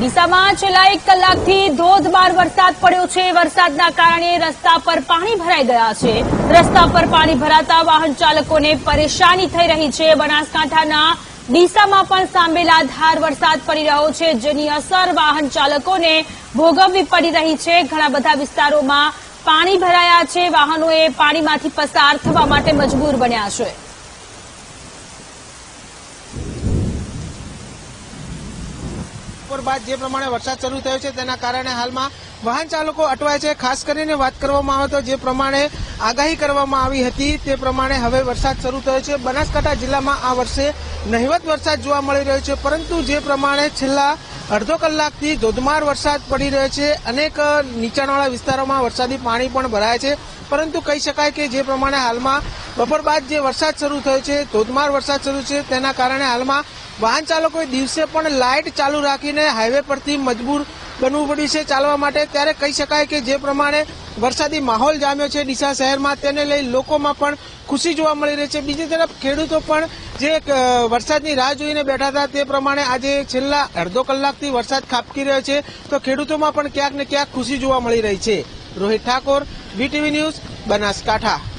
ડીસામાં છેલ્લા એક કલાકથી ધોધમાર વરસાદ પડ્યો છે. વરસાદના કારણે રસ્તા પર પાણી ભરાઈ ગયા છે. રસ્તા પર પાણી ભરાતા વાહન ચાલકોને પરેશાની થઈ રહી છે. બનાસકાંઠાના ડીસામાં પણ સાંભેલા ધાર વરસાદ પડી રહ્યો છે, જેની અસર વાહન ચાલકોને ભોગવવી પડી રહી છે. ઘણા બધા વિસ્તારોમાં પાણી ભરાયા છે. વાહનોએ પાણીમાંથી પસાર થવા માટે મજબૂર બન્યા છે. બપોર બાદ જે પ્રમાણે વરસાદ શરૂ થયો છે, તેના કારણે હાલમાં વાહન ચાલકો અટવાય છે. ખાસ કરીને વાત કરવામાં આવે તો જે પ્રમાણે આગાહી કરવામાં આવી હતી, તે પ્રમાણે હવે વરસાદ શરૂ થયો છે. બનાસકાંઠા જિલ્લામાં આ વર્ષે નહિવત વરસાદ જોવા મળી રહ્યો છે, પરંતુ જે પ્રમાણે છેલ્લા અડધો કલાકથી ધોધમાર વરસાદ પડી રહ્યો છે. અનેક નીચાણવાળા વિસ્તારોમાં વરસાદી પાણી પણ ભરાય છે. પરંતુ કહી શકાય કે જે પ્રમાણે હાલમાં બપોર બાદ જે વરસાદ શરૂ થયો છે, ધોધમાર વરસાદ શરૂ છે, તેના કારણે હાલમાં વાહન ચાલકોએ દિવસે પણ લાઇટ ચાલુ રાખીને હાઈવે પરથી મજબૂર બનવું પડ્યું છે ચાલવા માટે. ત્યારે કહી શકાય કે જે પ્રમાણે વરસાદી માહોલ જામ્યો છે ડીસા શહેરમાં, તેને લઈ લોકોમાં પણ ખુશી જોવા મળી રહી છે. બીજી તરફ ખેડૂતો પણ જે વરસાદની રાહ જોઈને બેઠા હતા તે પ્રમાણે આજે છેલ્લા અડધો કલાકથી વરસાદ ખાબકી રહ્યો છે. તો ખેડૂતોમાં પણ ક્યાંક ને ક્યાંક ખુશી જોવા મળી રહી છે. Rohit Thakor VTV news, Banaskantha.